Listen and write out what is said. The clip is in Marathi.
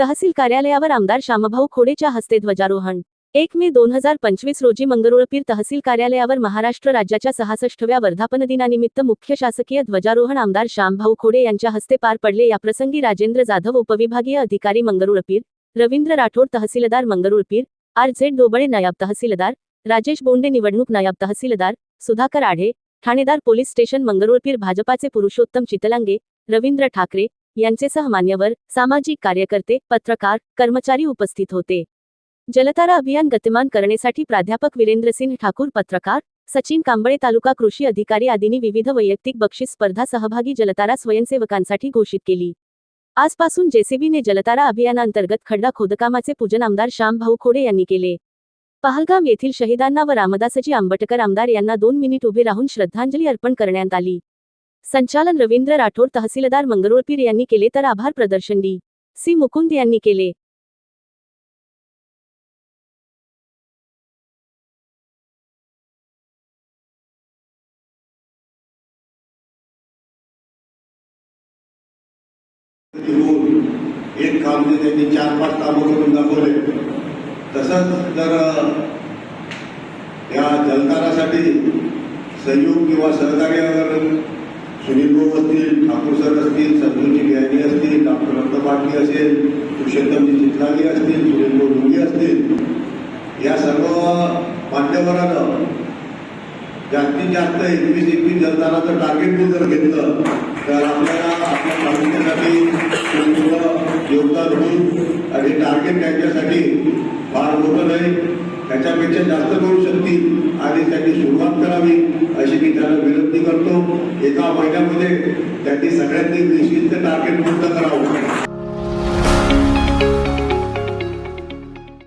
तहसील कार्यालयावर आमदार श्यामभाऊ खोडेच्या हस्ते ध्वजारोहण. एक मे दोन हजार पंचवीस रोजी मंगरुळपीर तहसील कार्यालयावर महाराष्ट्र राज्याच्या सहासष्टव्या वर्धापन दिनानिमित्त मुख्य शासकीय ध्वजारोहण आमदार श्यामभाऊ खोडे यांच्या हस्ते पार पडले. याप्रसंगी राजेंद्र जाधव उपविभागीय अधिकारी मंगरुळपीर रवींद्र राठोड तहसीलदार मंगरुळपीर आर झेड डोबळे नायब तहसीलदार राजेश बोंडे निवडणूक नायब तहसीलदार सुधाकर आढे ठाणेदार पोलीस स्टेशन मंगरुळपीर भाजपाचे पुरुषोत्तम चितलांगे रवींद्र ठाकरे यांचे सहमान्यवर सामाजिक कार्यकर्ते पत्रकार कर्मचारी उपस्थित होते. जलतारा अभियान गतिमान करण्यासाठी प्राध्यापक वीरेंद्रसिंह ठाकूर पत्रकार सचिन कांबळे तालुका कृषी अधिकारी आदींनी विविध वैयक्तिक बक्षीस स्पर्धा सहभागी जलतारा स्वयंसेवकांसाठी घोषित केली. आजपासून जेसीबीने जलतारा अभियानांतर्गत खड्डा खोदकामाचे पूजन आमदार श्यामभाऊ खोडे यांनी केले. पहलगाम येथील शहीदांना व रामदासजी आंबटकर आमदार यांना दोन मिनिट उभे राहून श्रद्धांजली अर्पण करण्यात आली. संचालन रवींद्र राठोड तहसीलदार मंगरुळपीर यांनी केले तर आभार प्रदर्शन डी. सी. मुकुंद यांनी केले. एक काम जे त्यांनी चार पाच कामं दाखवले. तसंच जर या जलतारासाठी सहयोग किंवा सहकार्य सुनील भाऊ असतील ठाकूर सर असतील संतोषजी बियाणी असतील डॉक्टर रत्न पाटली असेल पुरुषोत्तमजी चितलागी असतील सुनील भाऊ डोंगी असतील या सर्व मान्यवरानं जास्तीत जास्त एकवीस एकवीस जनतानाचं टार्गेट जर घेतलं तर आपल्याला आपल्या तालुक्यासाठी योगदान होईल. आणि टार्गेट त्यांच्यासाठी फार मोठं नाही. त्याच्यापेक्षा जास्त करू शकतील आणि त्यांनी सुरुवात करावी अशी मी त्यांना विनंती करतो. एका महिन्यामध्ये त्यांनी सगळ्यांनी निश्चित टार्गेट पूर्ण करावं.